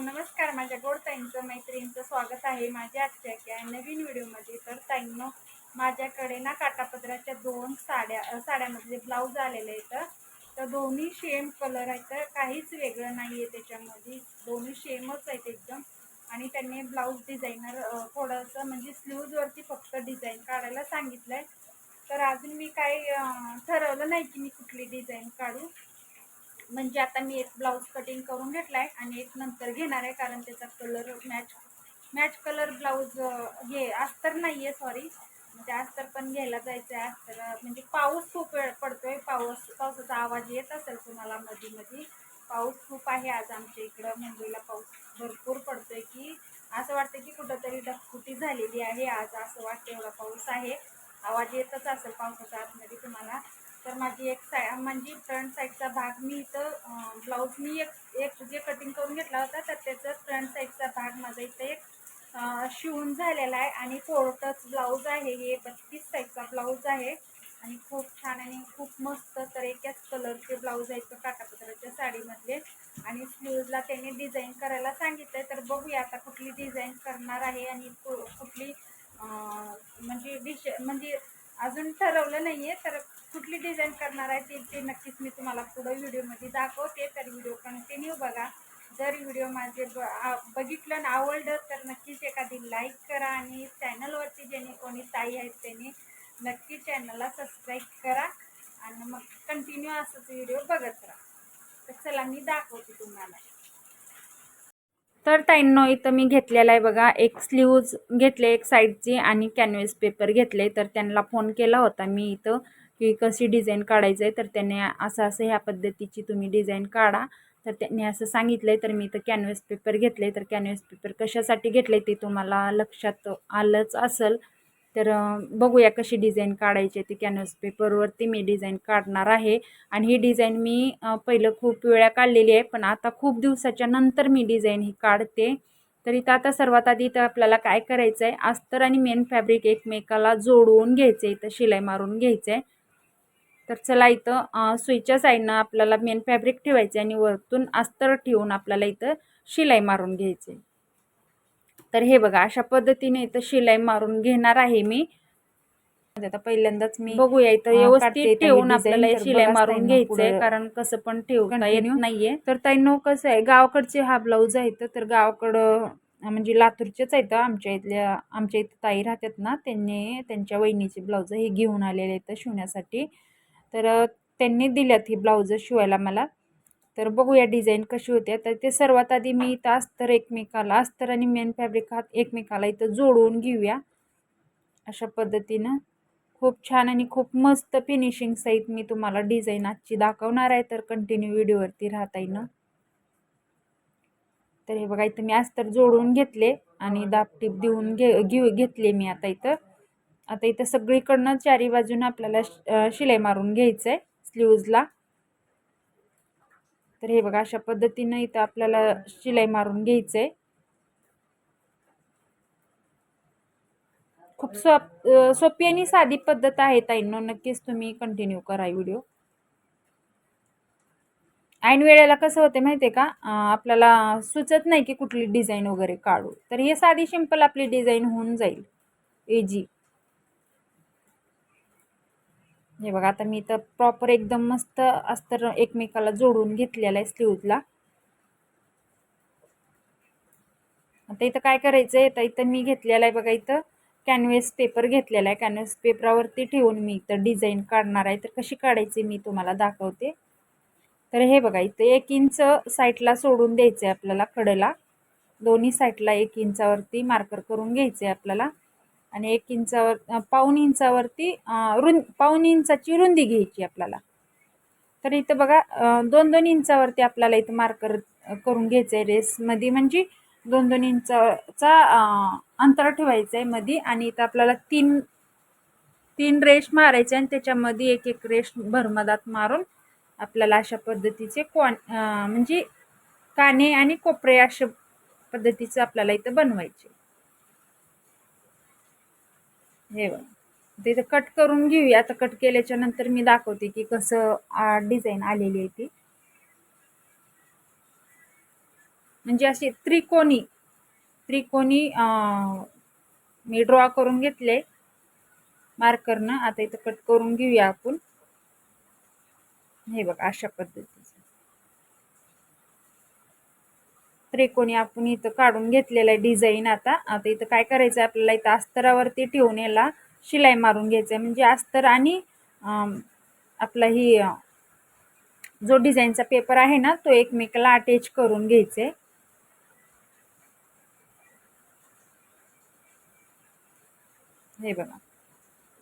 नमस्कार माझ्या गोड ताईंचं मैत्रिणींचं स्वागत आहे माझ्या आजच्या एका नवीन व्हिडिओमध्ये. तर ताईंनो माझ्याकडे ना काटापदराच्या दोन साड्या साड्यामध्ये ब्लाऊज आलेले आहेत. तर दोन्ही शेम कलर आहे तर काहीच वेगळं नाही आहे त्याच्यामध्ये. दोन्ही शेमच आहेत एकदम. आणि त्यांनी ब्लाऊज डिझायनर थोडंसं म्हणजे स्लीव्जवरती फक्त डिझाईन काढायला सांगितलं आहे तर अजून मी काही ठरवलं नाही की मी कुठली डिझाईन काढू. म्हणजे आता मी एक ब्लाऊज कटिंग करून घेतला आहे आणि एक नंतर घेणार आहे कारण त्याचा colour match match colour blouse हे अस्तर नाही आहे सॉरी म्हणजे अस्तर पण घ्यायला जायचं आहे अस्तर म्हणजे पाऊस खूप वेळ पडतोय पाऊस पावसाचा आवाज येत असेल तुम्हाला मध्ये मध्ये पाऊस खूप आहे आज आमच्या इकडं मुंबईला पाऊस भरपूर पडतोय की असं वाटतं की कुठंतरी डकफुटी झालेली आहे आज असं वाटतं एवढा पाऊस आहे. आवाज येतच असेल पावसाच्या आतमध्ये तुम्हाला. तर माझी एक साय म्हणजे फ्रंट साईडचा भाग मी इथं ब्लाऊज मी एक एक जे कटिंग करून घेतला होता तर त्याचं फ्रंट साईडचा भाग माझा इथं एक शिवून झालेला आहे आणि फोर्टच ब्लाऊज आहे हे बत्तीस साईजचा ब्लाऊज आहे. आणि खूप छान आणि खूप मस्त तर एकाच कलरचे ब्लाऊज आहेत काटापत्राच्या साडीमधले. आणि स्लीवला त्यांनी डिझाईन करायला सांगितलं तर बघूया आता कुठली डिझाईन करणार आहे आणि कु- कुठली म्हणजे डिश म्हणजे अजून ठरवलं नाही आहे तर कुठली डिझाईन करणार आहे ते ते नक्कीच मी तुम्हाला पुढं व्हिडिओमध्ये दाखवते. तर व्हिडिओ कंटिन्यू बघा. जर व्हिडिओ माझे ब आ- बघितलं आवडलं तर नक्कीच एखादी लाईक करा आणि चॅनलवरती ज्यांनी कोणी ताई आहेत त्यांनी नक्की चॅनलला सबस्क्राईब करा आणि मग कंटिन्यू असंच व्हिडिओ बघत राहा. तर चला मी दाखवते तुम्हाला. तर ताईंनो इथं मी घेतलेला आहे बघा एक स्लीव्ज घेतले एक साईडची आणि कॅनव्हस पेपर घेतले. तर त्यांना फोन केला होता मी इथं की कशी डिझाईन काढायचं आहे. तर त्यांनी असं असं ह्या पद्धतीची तुम्ही डिझाईन काढा. तर त्यांनी असं सांगितलं आहे तर मी इथं कॅनव्हस पेपर घेतले. तर कॅनव्हस पेपर कशासाठी घेतले ते तुम्हाला लक्षात आलंच असेल. तर बघूया कशी डिझाईन काढायची ती कॅनव्हस पेपरवरती मी डिझाईन काढणार आहे. आणि ही डिझाईन मी पहिलं खूप वेळा काढलेली आहे पण आता खूप दिवसाच्या नंतर मी डिझाईन ही काढते. तर इथं आता सर्वात आधी इथं आपल्याला काय करायचं आहे अस्तर आणि मेन फॅब्रिक एकमेकाला जोडवून घ्यायचं आहे इथं शिलाई मारून घ्यायचं आहे तर चला इथं सुईच्या साईडनं आपल्याला मेन फॅब्रिक ठेवायचं आहे आणि वरतून अस्तर ठेवून आपल्याला इथं शिलाई मारून घ्यायचे तर हे बघा अशा पद्धतीने इथं शिलाई मारून घेणार आहे मी. आता पहिल्यांदाच मी बघूया इथं व्यवस्थित ठेवून आपल्याला शिलाई मारून घ्यायचंय कारण कसं पण ठेवता येत नाहीये. तर ताईनो कसं आहे गावाकडचे हा ब्लाऊज आहे तर गावाकडं म्हणजे लातूरचेच आहेत आमच्या इथल्या आमच्या इथं ताई राहतात ना त्यांनी त्यांच्या वहिनीचे ब्लाऊज हे घेऊन आलेले आहेत शिवण्यासाठी तर त्यांनी दिल्यात ही ब्लाऊज शिवायला मला. तर बघूया डिझाईन कशी होते. तर ते सर्वात आधी मी इथं अस्तर एकमेकाला अस्तर आणि मेन फॅब्रिक हात एकमेकाला इथं जोडवून घेऊया. अशा पद्धतीनं. खूप छान आणि खूप मस्त फिनिशिंग सहित मी तुम्हाला डिझाईन आजची दाखवणार आहे. तर कंटिन्यू व्हिडिओवरती राहता येईन. तर हे बघा इथं मी अस्तर जोडून घेतले आणि दाबटीप देऊन घे घेऊ घेतले मी आता इथं. आता इथं सगळीकडनं चारी बाजूनं आपल्याला शिलाई मारून घ्यायचं आहे स्लीवजला तर हे बघा अशा पद्धतीनं इथं आपल्याला शिलाई मारून घ्यायचं आहे खूप सोप सोपी आणि साधी पद्धत आहे ताईंनो. नक्कीच तुम्ही कंटिन्यू करा व्हिडिओ ऐन वेळेला कसं होते माहिती आहे का आपल्याला सुचत नाही की कुठली डिझाईन वगैरे काढू. तर हे साधी सिंपल आपली डिझाईन होऊन जाईल. एजी हे बघा आता मी इथं प्रॉपर एकदम मस्त अस्तर एकमेकाला जोडून घेतलेला आहे स्लीवला आता इथं काय करायचं आहे तर इथं मी घेतलेलं आहे बघा इथं कॅनव्हस पेपर घेतलेला आहे. कॅनव्हस पेपरावरती ठेवून मी इथं डिझाईन काढणार आहे. तर कशी काढायची मी तुम्हाला दाखवते. तर हे बघा इथं एक इंच साईडला सोडून द्यायचं आहे आपल्याला कडेला दोन्ही साईडला एक इंचावरती मार्कर करून घ्यायचं आहे आपल्याला. आणि एक इंचावर पाऊण इंचावरती रुं पाऊण इंचाची रुंदी घ्यायची आपल्याला. तर इथं बघा दोन दोन इंचावरती आपल्याला इथं मार्कर करून घ्यायचं आहे रेसमध्ये म्हणजे दोन दोन इंचाचा अंतर ठेवायचं आहे मध्ये आणि इथं आपल्याला तीन तीन रेश मारायचे आणि त्याच्यामध्ये एक एक रेश भरमदात मारून आपल्याला अशा पद्धतीचे कॉन म्हणजे काने आणि कोपरे अशा पद्धतीचं आपल्याला इथं बनवायचे. हे बघा. ते कट करून घेऊया. आता कट केल्याच्यानंतर मी दाखवते की कसं डिझाईन आलेली आहे ती. म्हणजे असे त्रिकोणी त्रिकोणी मी ड्रॉ करून घेतले मार्करनं आता इथं कट करून घेऊया आपण. हे बघा अशा पद्धतीचं. त्रिकोणी आपण इथं काढून घेतलेलं आहे डिझाईन आता. आता इथं काय करायचं आहे आपल्याला? इथं अस्तरावरती ठेवून याला शिलाई मारून घ्यायचं आहे म्हणजे अस्तर आणि आपला ही जो डिझाईनचा पेपर आहे ना तो एकमेकाला अटॅच करून घ्यायचे हे बघा.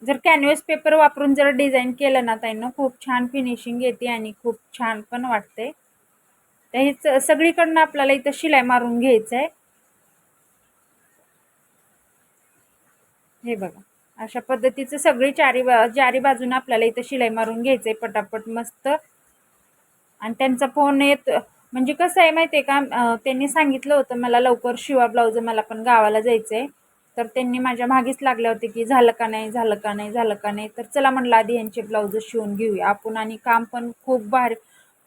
जर कॅनव्हस पेपर वापरून जर डिझाईन केलं ना त्यांना खूप छान फिनिशिंग येते आणि खूप छान पण वाटते तर हे सगळीकडनं आपल्याला इथं शिलाई मारून घ्यायचं आहे हे बघा अशा पद्धतीचं सगळी चारी बा चारी बाजूने आपल्याला इथं शिलाई मारून घ्यायचं आहे पटापट मस्त. आणि त्यांचा फोन येत म्हणजे कसं आहे माहिती आहे का त्यांनी सांगितलं होतं मला लवकर शिवा ब्लाऊज मला पण गावाला जायचं आहे तर त्यांनी माझ्या मागेच लागले होते की झालं का नाही झालं का नाही झालं का नाही. तर चला म्हणलं आधी यांचे ब्लाऊज शिवून घेऊया. आपण आणि काम पण खूप भारी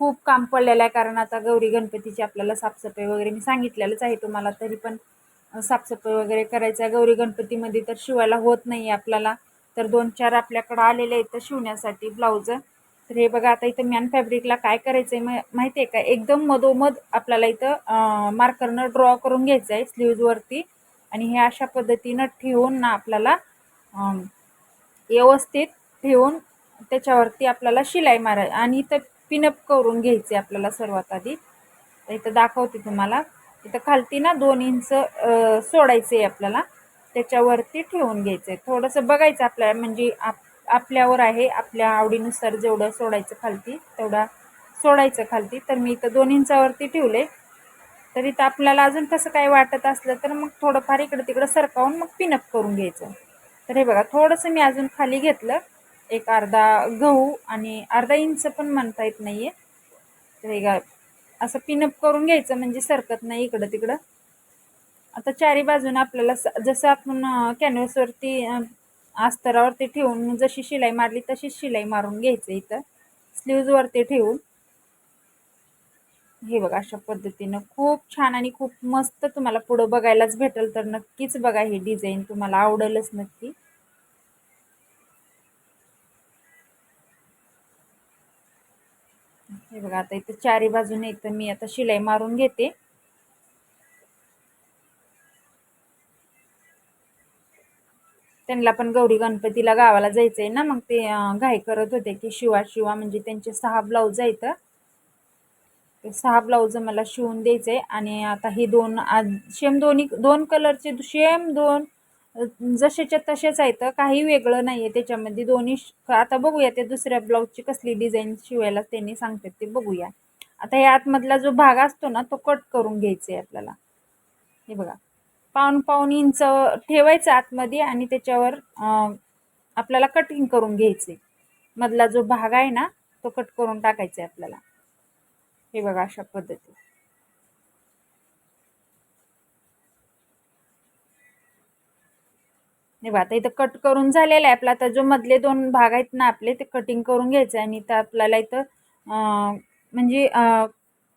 खूप काम पडलेलं आहे. कारण आता गौरी गणपतीची आपल्याला साफसफाई वगैरे मी सांगितलेलंच आहे तुम्हाला तरी पण साफसफाई वगैरे करायचं आहे. गौरी गणपतीमध्ये तर शिवायला होत नाही आपल्याला. तर दोन चार आपल्याकडं आलेले आहेत शिवण्यासाठी ब्लाऊज. तर हे बघा आता इथं मॅन फॅब्रिकला काय करायचं आहे माहिती आहे का? एकदम मधोमध आपल्याला इथं मार्करनं ड्रॉ करून घ्यायचं आहे स्लीव्जवरती. आणि हे अशा पद्धतीनं ठेवून ना आपल्याला व्यवस्थित ठेवून त्याच्यावरती आपल्याला शिलाई मारा आणि इथं पिनअप करून घ्यायचे आपल्याला सर्वात आधी. तर इथं दाखवते तुम्हाला. इथं खालती ना दोन इंच सोडायचं सोडायचे आहे आपल्याला. त्याच्यावरती ठेवून घ्यायचं आहे थोडंसं बघायचं आपल्याला म्हणजे आप आपल्यावर आहे. आपल्या आवडीनुसार जेवढं सोडायचं खालती तेवढा सोडायचं खालती. तर मी इथं दोन इंचावरती ठेवले तर इथं आपल्याला अजून कसं काय वाटत असलं तर मग थोडंफार इकडं तिकडं सरकावून मग पिनअप करून घ्यायचं. तर हे बघा थोडंसं मी अजून खाली घेतलं. एक अर्धा गहू आणि अर्धा इंच पण म्हणता येत नाही आहे तर हे गा असं पिनअप करून घ्यायचं म्हणजे सरकत नाही इकडं तिकडं. आता चारी बाजूनं आपल्याला स जसं आपण कॅनव्हसवरती अस्तरावरती ठेवून जशी शिलाई मारली तशीच शिलाई मारून घ्यायचं इथं. स्लीव्जवरती ठेवून. हे बघा अशा पद्धतीनं खूप छान आणि खूप मस्त तुम्हाला पुढं बघायलाच भेटेल तर नक्कीच बघा ही डिझाईन तुम्हाला आवडेलच नक्की. हे बघा आता इथं चारी बाजूने इथं मी आता शिलाई मारून घेते. त्यांना पण गौरी गणपतीला गावाला जायचंय ना मग ते अं, घाई करत होते की शिवा शिवा म्हणजे त्यांचे सहा ब्लाऊज आहेत. ते सहा ब्लाऊज मला शिवून द्यायचे आणि आता हे दोन आज सेम दोन्ही दोन कलरचे सेम दोन जसेच्या तसेच आहेत काही वेगळं नाही आहे त्याच्यामध्ये. दोन्ही श- आता बघूया ते दुसऱ्या ब्लाऊजची कसली डिझाईन शिवायला त्यांनी सांगतात ते बघूया. आता हे आतमधला जो भाग असतो ना तो कट करून घ्यायचा आहे आपल्याला. हे बघा. पाऊन पाऊन इंच ठेवायचं आतमध्ये आणि त्याच्यावर आपल्याला कटिंग करून घ्यायचे मधला जो भाग आहे ना तो कट करून टाकायचा आहे आपल्याला. हे बघा अशा पद्धती हे बघा आता इथं कट करून झालेला आहे आपला. आता जो मधले दोन भाग आहेत ना आपले ते कटिंग करून घ्यायचे आणि इथं आपल्याला इथं म्हणजे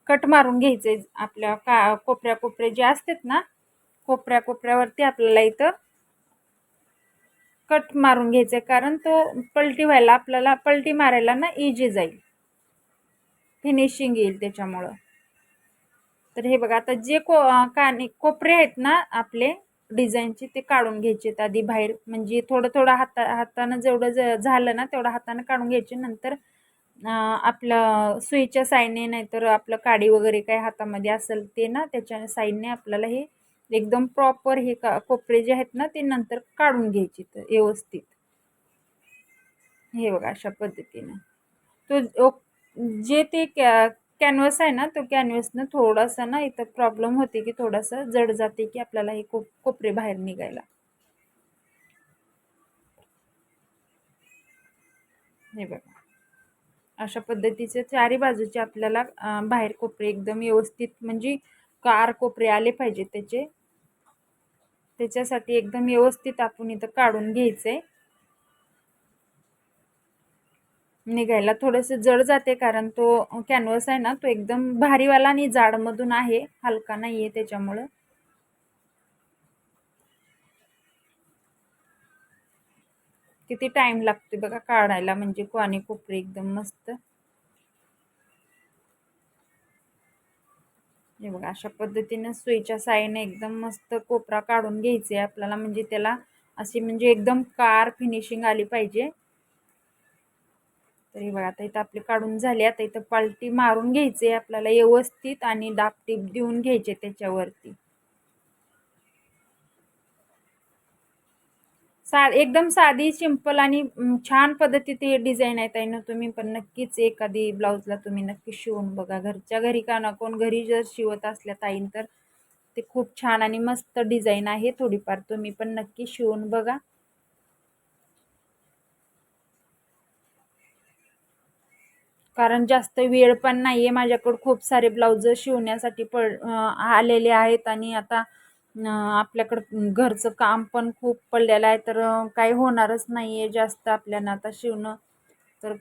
कट मारून घ्यायचे आपल्या का कोपऱ्या कोपरे जे असतात ना कोपऱ्या कोपऱ्यावरती आपल्याला इथं कट मारून घ्यायचे कारण तो पलटी व्हायला आपल्याला पलटी मारायला ना इजी जाईल. फिनिशिंग येईल त्याच्यामुळं. तर हे बघा आता जे को काने कोपरे आहेत ना आपले डिझाईनची ते काढून घ्यायचे आधी बाहेर. म्हणजे थोडं थोडं हाता हातानं जेवढं ज झालं ना तेवढं हातानं काढून घ्यायचे. नंतर आपलं सुईच्या साईडने नाहीतर आपलं काडी वगैरे काय हातामध्ये असेल ते ना त्याच्या साईडने आपल्याला हे एकदम प्रॉपर हे का कोपरे जे आहेत ना ते नंतर काढून घ्यायचे तर व्यवस्थित. हे बघा अशा पद्धतीनं. तो ओ- जे ते कॅ कॅनव्हस आहे ना तो कॅनव्हसनं थोडासा ना इथं प्रॉब्लेम होते की थोडासा जड जाते की आपल्याला हे कोप कोपरे बाहेर निघायला. हे बघा. अशा पद्धतीचे चारी बाजूचे आपल्याला बाहेर कोपरे एकदम व्यवस्थित म्हणजे कार कोपरे आले पाहिजे त्याचे. त्याच्यासाठी एकदम व्यवस्थित आपण इथं काढून घ्यायचं आहे निघायला थोडंसं जड जाते कारण तो कॅनव्हस आहे ना तो एकदम भारीवाला आणि जाडमधून आहे हलका नाही आहे त्याच्यामुळं. किती टाइम लागते बघा काढायला म्हणजे कोणी कोपरी एकदम मस्त. हे बघा अशा पद्धतीनं सुईच्या साईने एकदम मस्त कोपरा काढून घ्यायचे आपल्याला म्हणजे त्याला अशी म्हणजे एकदम कार फिनिशिंग आली पाहिजे. तरी बघा आता इथं आपली काढून झाले. आता इथं पालटी मारून घ्यायचे आपल्याला व्यवस्थित आणि दापटीप देऊन घ्यायचे त्याच्यावरती. सा एकदम साधी सिंपल आणि छान पद्धतीत हे डिझाईन आहे ना तुम्ही. पण नक्कीच एखादी ब्लाऊजला तुम्ही नक्की शिवून बघा. घरच्या घरी का ना कोण घरी जर शिवत असल्या ताईन तर ते खूप छान आणि मस्त डिझाईन आहे थोडीफार. तुम्ही पण नक्की शिवून बघा. कारण जास्त वेळ पण नाही आहे माझ्याकडं खूप सारे ब्लाऊज शिवण्यासाठी पड आलेले आहेत आणि आता आपल्याकडं घरचं काम पण खूप पडलेलं आहे. तर काही होणारच नाही आहे जास्त आपल्याला आता शिवणं. तर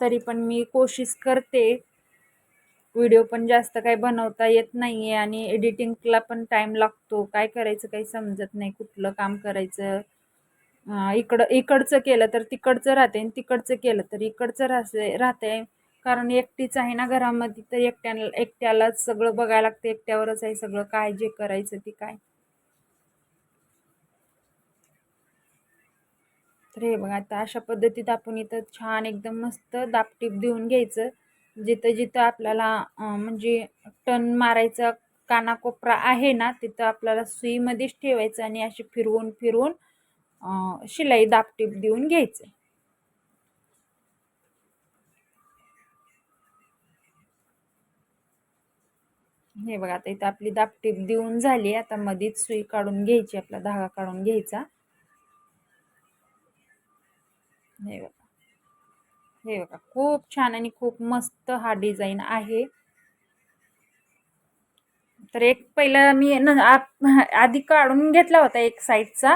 तरी पण मी कोशिश करते. व्हिडिओ पण जास्त काही बनवता येत नाही आहे आणि एडिटिंगला पण टाईम लागतो. काय करायचं काही समजत नाही. कुठलं काम करायचं? इकडं इकडचं केलं तर तिकडचं राहते आणि तिकडचं केलं तर इकडचं राहते राहते. कारण एकटीच आहे ना घरामध्ये तर एकट्याला एकट्यालाच सगळं बघायला लागतं एकट्यावरच आहे सगळं काय जे करायचं ते काय. तर हे बघा आता अशा पद्धतीत आपण इथं छान एकदम मस्त दापटीप देऊन घ्यायचं. जिथं जिथं आपल्याला म्हणजे टन मारायचा कानाकोपरा आहे ना तिथं आपल्याला सुईमध्येच ठेवायचं आणि अशी फिरवून फिरवून शिलाई दापटीप देऊन घ्यायचं. हे बघा आता इथं आपली दापटीप देऊन झाली. आता मधीच सुई काढून घ्यायची आपला धागा काढून घ्यायचा. हे बघा. हे बघा खूप छान आणि खूप मस्त हा डिझाईन आहे. तर एक पहिलं मी आधी काढून घेतला होता एक साईडचा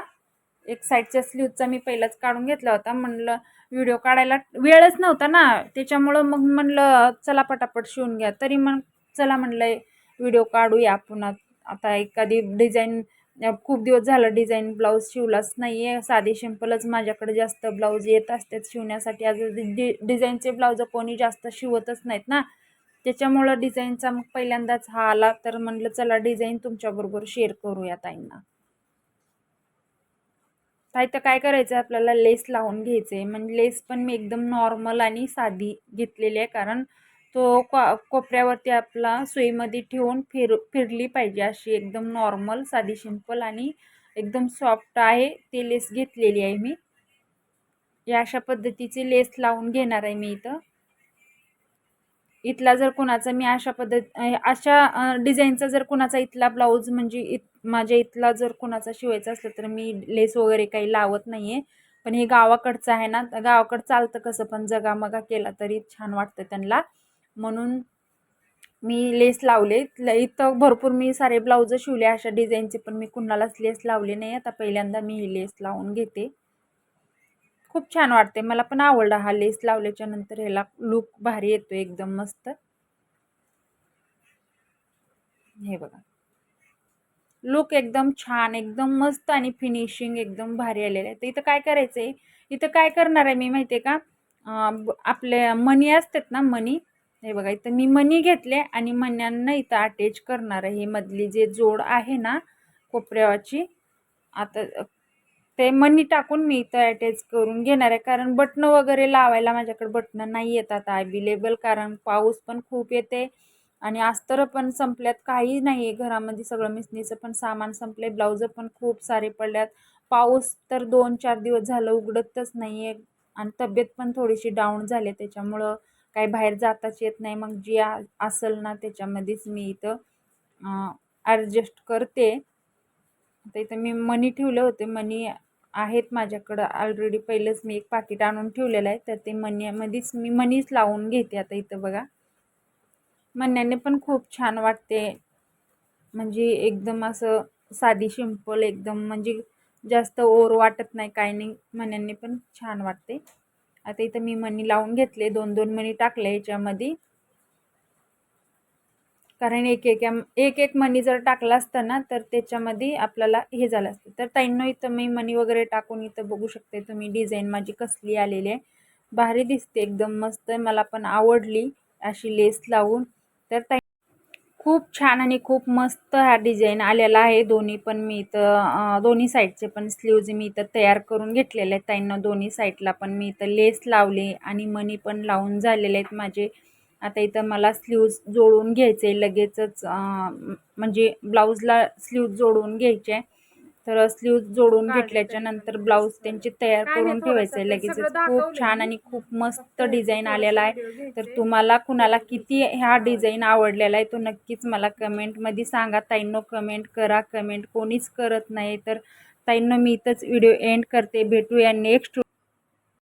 एक साईडच्या स्लीवचा मी पहिलाच काढून घेतला होता. म्हणलं व्हिडिओ काढायला वेळच नव्हता ना. त्याच्यामुळं मग म्हणलं चला पटापट शिवून घ्या. तरी मग चला म्हणलं व्हिडिओ काढूया आपण. आता एखादी डिझाईन खूप दिवस झालं डिझाईन ब्लाऊज शिवलाच नाही आहे साधी सिंपलच माझ्याकडे जास्त ब्लाऊज येत असतात शिवण्यासाठी. आज डि डिझाईनचे ब्लाऊज कोणी जास्त शिवतच नाहीत ना. त्याच्यामुळं डिझाईनचा मग पहिल्यांदाच हा आला. तर म्हणलं चला डिझाईन तुमच्याबरोबर शेअर करूया ताईंना. ताई तर काय करायचं आपल्याला लेस लावून घ्यायचं आहे म्हणजे लेस पण मी एकदम नॉर्मल आणि साधी घेतलेली आहे. कारण तो को कोपऱ्यावरती आपला सुईमध्ये ठेवून फिर फिरली पाहिजे. अशी एकदम नॉर्मल साधी सिंपल आणि एकदम सॉफ्ट आहे. ते लेस घेतलेली आहे मी. या अशा पद्धतीची लेस लावून घेणार आहे मी इथं. इथला जर कोणाचा मी अशा पद्धत अशा डिझाईनचा जर कुणाचा इथला ब्लाऊज म्हणजे इत माझ्या इथला जर कुणाचा शिवायचा असलं तर मी लेस वगैरे काही लावत नाही आहे पण हे गावाकडचं आहे ना गावाकडं चालतं कसं? पण जगामगा केला तरी छान वाटतं त्यांना. म्हणून मी लेस लावले. इथं भरपूर मी सारे ब्लाऊज शिवले अशा डिझाईनचे पण मी कुणालाच लेस लावले नाही. आता पहिल्यांदा मी ही लेस लावून घेते. खूप छान वाटते. मला पण आवडला हा लेस लावल्याच्या नंतर ह्याला लुक भारी येतो एकदम मस्त. हे बघा. लुक एकदम छान एकदम मस्त आणि फिनिशिंग एकदम भारी आलेलं आहे. तर इथं काय करायचं आहे इथं काय करणार आहे मी माहिती आहे का आपले मनी असतात ना मनी हे बघा इथं मी मनी घेतले आणि मण्यांना इथं अटॅच करणार आहे. मधली जे जोड आहे ना कोपऱ्याची आता ते मनी टाकून मी इथं अटॅच करून घेणार आहे. कारण बटणं वगैरे लावायला माझ्याकडे बटणं नाही येत आता अवेलेबल कारण पाऊस पण खूप येते आणि अस्तर पण संपल्यात काही नाही आहे घरामध्ये सगळं मिसनीचं पण सामान संपले ब्लाऊज पण खूप सारे पडल्यात. पाऊस तर दोन चार दिवस झालं उघडतच नाही आहे आणि तब्येत पण थोडीशी डाऊन झाली त्याच्यामुळं काही बाहेर जाताच येत नाही. मग जी असेल ना त्याच्यामध्येच मी इथं ॲडजस्ट करते. तर इथं मी मनी ठेवले होते. मनी आहेत माझ्याकडं. ऑलरेडी पहिलंच मी एक पाकिट आणून ठेवलेलं आहे. तर ते मनीमध्येच मी मनीच लावून घेते आता इथं बघा. मन्याने पण खूप छान वाटते. म्हणजे एकदम असं साधी सिंपल एकदम म्हणजे जास्त ओर वाटत नाही. काही नाही. मन्यांनी पण छान वाटते. आता इथं मी मणी लावून घेतले दोन दोन मणी टाकले याच्यामध्ये. कारण एक एक एक एक मणी जर टाकला असतं ना तर त्याच्यामध्ये आपल्याला हे झालं असतं. तर ताईंनो इथं मी मणी वगैरे टाकून इथं बघू शकते तुम्ही डिझाईन माझी कसली आलेली आहे. भारी दिसते एकदम मस्त मला पण आवडली अशी लेस लावून. तर ताई खूप छान आणि खूप मस्त हा डिझाईन आलेला आहे. दोन्ही पण मी इथं दोन्ही साईडचे पण स्लीव्ज मी इथं तयार करून घेतलेले आहेत. त्यांना दोन्ही साईडला पण मी इथं लेस लावले आणि मनी पण लावून झालेले आहेत माझे. आता इथं मला स्लीव्ज जोडून घ्यायचे. लगेचच म्हणजे ब्लाऊजला स्लीव्ज जोडून घ्यायचे. तर स्लीव्ज जोडून घेतल्याच्या तरी नंतर ब्लाऊज. त्यांचे तयार करून ठेवायचे सगळं खूप छान. आणि खूप मस्त डिझाईन आलेला आहे. तर. तुम्हाला कुणाला किती हा. डिझाईन आवडलेला आहे तो नक्कीच मला कमेंटमध्ये सांगा. ताईंनो कमेंट करा. कमेंट कोणीच करत नाही. तर ताईंनो मी इथंच व्हिडिओ एंड करते. भेटूया नेक्स्ट